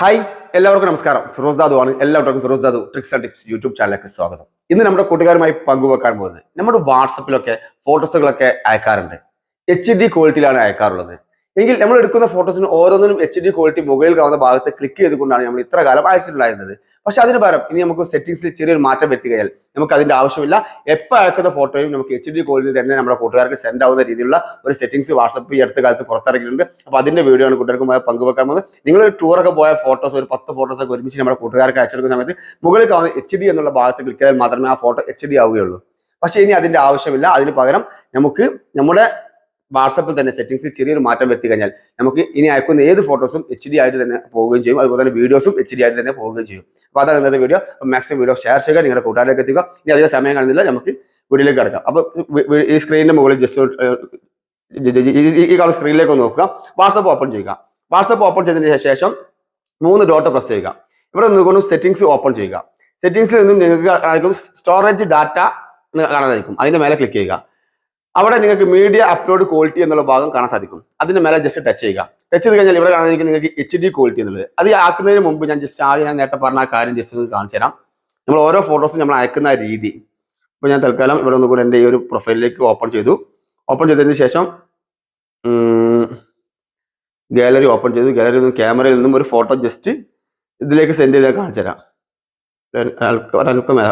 Hi എല്ലാവർക്കും നമസ്കാരം. ഫിറോസ് ദാദു ആണ്. എല്ലാവർക്കും Firoz Dadu tricks and tips YouTube ചാനലിലേക്ക് സ്വാഗതം. ഇന്ന് നമ്മുടെ കൂട്ടുകാരുമായി പങ്കുവെക്കാൻ പോകുന്നത് നമ്മുടെ വാട്സപ്പിലൊക്കെ ഫോട്ടോസുകളൊക്കെ അയക്കാറുണ്ട്. H D ക്വാളിറ്റിയിലാണ് അയക്കാറുള്ളത്. എങ്കിൽ നമ്മൾ എടുക്കുന്ന ഫോട്ടോസിന് ഓരോന്നിനും എച്ച് ഡി ക്വാളിറ്റി മുകളിൽ കാണുന്ന ഭാഗത്ത് ക്ലിക്ക് ചെയ്തുകൊണ്ടാണ് നമ്മൾ ഇത്ര കാലം അയച്ചിട്ടുണ്ടായിരുന്നത്. പക്ഷെ അതിന് പകരം ഇനി നമുക്ക് സെറ്റിംഗ്സിൽ ചെറിയൊരു മാറ്റം വരുത്തി കഴിഞ്ഞാൽ നമുക്ക് അതിന്റെ ആവശ്യമില്ല. എപ്പോൾ അയക്കുന്ന ഫോട്ടോയും നമുക്ക് എച്ച് ഡി ക്വാളിറ്റി തന്നെ നമ്മുടെ കൂട്ടുകാർക്ക് സെൻഡ് ആവുന്ന രീതിയിലുള്ള ഒരു സെറ്റിംഗ്സ് വാട്സപ്പ് ഈ അടുത്ത കാലത്ത് പുറത്തിറക്കിയിട്ടുണ്ട് അപ്പോൾ അതിന്റെ വീഡിയോ ആണ് കൂട്ടുകാർക്ക് പങ്കുവെക്കാൻ പോകുന്നത്. നിങ്ങൾ ടൂറൊക്കെ പോയ ഫോട്ടോസ് ഒരു പത്ത് ഫോട്ടോസ് ഒക്കെ ഒരുമിച്ച് നമ്മുടെ കൂട്ടുകാർക്ക് അയച്ചെടുക്കുന്ന സമയത്ത് മുകളിൽ കാണുന്ന എച്ച് ഡി എന്നുള്ള ഭാഗത്ത് ക്ലിക്ക് ചെയ്താൽ മാത്രമേ ആ ഫോട്ടോ എച്ച് ഡി ആവുകയുള്ളൂ. പക്ഷേ ഇനി അതിന്റെ ആവശ്യമില്ല. അതിന് പകരം നമുക്ക് നമ്മുടെ വാട്സപ്പിൽ തന്നെ സെറ്റിംഗ്സിൽ ചെറിയൊരു മാറ്റം വരുത്തി കഴിഞ്ഞാൽ നമുക്ക് ഇനി അയക്കുന്ന ഏത് ഫോട്ടോസും എച്ച് ഡി ആയിട്ട് തന്നെ പോവുകയും ചെയ്യും. അതുപോലെ തന്നെ വീഡിയോസും എച്ച് ഡി ആയിട്ട് തന്നെ പോവുകയും ചെയ്യും. അപ്പോൾ അതാണ് ഇന്നത്തെ വീഡിയോ മാക്സിമം വീഡിയോ ഷെയർ ചെയ്യുക നിങ്ങളുടെ കൂട്ടുകാരിലേക്ക് എത്തിക്കുക. ഇനി അധികം സമയം കാണുന്നില്ല നമുക്ക് വീഡിയോയിലേക്ക് കിടക്കാം. അപ്പോൾ ഈ സ്ക്രീനിന്റെ മുകളിൽ ജസ്റ്റ് ഈ കാണുന്ന സ്ക്രീനിലേക്ക് ഒന്ന് നോക്കുക. വാട്സപ്പ് ഓപ്പൺ ചെയ്യുക. വാട്സപ്പ് ഓപ്പൺ ചെയ്തതിന് ശേഷം മൂന്ന് ഡോട്ട് പ്രസ് ചെയ്യുക. ഇവിടെ നിന്നുകൊണ്ട് സെറ്റിംഗ്സ് ഓപ്പൺ ചെയ്യുക. സെറ്റിംഗ്സിൽ നിന്നും നിങ്ങൾക്ക് സ്റ്റോറേജ് ഡാറ്റ കാണാനായിരിക്കും അതിന്റെ മേലെ ക്ലിക്ക് ചെയ്യുക. അവിടെ നിങ്ങൾക്ക് മീഡിയ അപ്ലോഡ് ക്വാളിറ്റി എന്നുള്ള ഭാഗം കാണാൻ സാധിക്കും. അതിന് മേലെ ജസ്റ്റ് ടച്ച് ചെയ്യുക. ടച്ച് ചെയ്ത് കഴിഞ്ഞാൽ ഇവിടെ കാണാൻ നിങ്ങൾക്ക് എച്ച് ഡി ക്വാളിറ്റി എന്നുള്ളത്. അത് ആക്കുന്നതിന് മുമ്പ് ഞാൻ ജസ്റ്റ് ആദ്യം ഞാൻ നേരത്തെ പറഞ്ഞ കാര്യം ജസ്റ്റ് ഒന്ന് കാണിച്ചു തരാം. നമ്മൾ ഓരോ ഫോട്ടോസും നമ്മൾ അയക്കുന്ന രീതി. ഇപ്പോൾ ഞാൻ തൽക്കാലം ഇവിടെ ഒന്ന് കൂടെ എന്റെ ഈ ഒരു പ്രൊഫൈലിലേക്ക് ഓപ്പൺ ചെയ്തു. ഓപ്പൺ ചെയ്തതിന് ശേഷം ഗാലറി ഓപ്പൺ ചെയ്തു. ഗാലറിയിൽ നിന്നും ക്യാമറയിൽ നിന്നും ഒരു ഫോട്ടോ ജസ്റ്റ് ഇതിലേക്ക് സെൻഡ് ചെയ്താൽ കാണിച്ചു തരാം.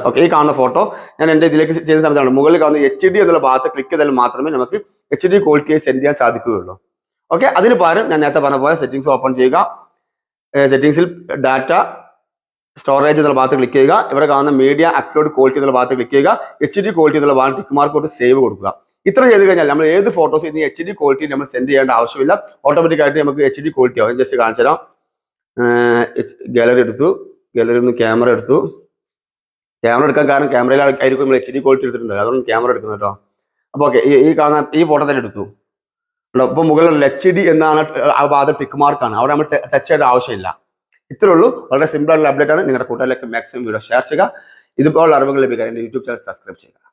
ഓക്കെ ഈ കാണുന്ന ഫോട്ടോ ഞാൻ എന്റെ ഇതിലേക്ക് ചെയ്യുന്ന സമയത്താണ്. മുകളിൽ കാണുന്ന എച്ച് ഡി എന്നുള്ള ഭാഗത്ത് ക്ലിക്ക് ചെയ്താൽ മാത്രമേ നമുക്ക് എച്ച് ഡി ക്വാളിറ്റിയെ സെൻഡ് ചെയ്യാൻ സാധിക്കുകയുള്ളൂ. ഓക്കെ അതിന് പകരം ഞാൻ നേരത്തെ പറഞ്ഞ പോലെ സെറ്റിംഗ്സ് ഓപ്പൺ ചെയ്യുക. സെറ്റിംഗ്സിൽ ഡാറ്റ സ്റ്റോറേജ് എന്നുള്ള ഭാഗത്ത് ക്ലിക്ക് ചെയ്യുക. ഇവിടെ കാണുന്ന മീഡിയ അപ്ലോഡ് ക്വാളിറ്റി എന്നുള്ള ഭാഗത്ത് ക്ലിക്ക് ചെയ്യുക. എച്ച് ഡി ക്വാളിറ്റി എന്നുള്ള ഭാഗം ടിക്ക് മാർക്ക് കൊണ്ട് സേവ് കൊടുക്കുക. ഇത്ര ചെയ്ത് കഴിഞ്ഞാൽ നമ്മൾ ഏത് ഫോട്ടോസ് ഇനി എച്ച് ഡി ക്വാളിറ്റി നമ്മൾ സെൻഡ് ചെയ്യേണ്ട ആവശ്യമില്ല. ഓട്ടോമാറ്റിക് ആയിട്ട് നമുക്ക് എച്ച് ഡി ക്വാളിറ്റി ആവും. ജസ്റ്റ് കാണിച്ചു തരാം ഗാലറി എടുത്തു. ഗാലറി നിന്ന് ക്യാമറ എടുത്തു. ക്യാമറ എടുക്കാൻ കാരണം ക്യാമറയിൽ ആയിരിക്കും നമ്മൾ എച്ച് ഡി ക്വാളിറ്റി എടുത്തിട്ടുണ്ട്. അതുകൊണ്ട് ക്യാമറ എടുക്കുന്നു കേട്ടോ. അപ്പോൾ ഓക്കെ ഈ കാണുന്ന ഈ ഫോട്ടോ തന്നെ എടുത്തു. ഇപ്പൊ മുകളിലുള്ള എച്ച് ഡി എന്നാണ് ആ ഭാഗത്ത് ടിക്ക് മാർക്കാണ് അവിടെ നമ്മൾ ടച്ച് ചെയ്യേണ്ട ആവശ്യമില്ല. ഇത്രേ ഉള്ളൂ. വളരെ സിമ്പിൾ ആയിട്ടുള്ള അപ്ഡേറ്റ് ആണ്. നിങ്ങളുടെ കൂട്ടുകാരിലേക്ക് മാക്സിമം വീഡിയോ ഷെയർ ചെയ്യുക. ഇതുപോലുള്ള അറിവുകൾ ലഭിക്കാൻ എന്റെ യൂട്യൂബ് ചാനൽ സബ്സ്ക്രൈബ് ചെയ്യുക.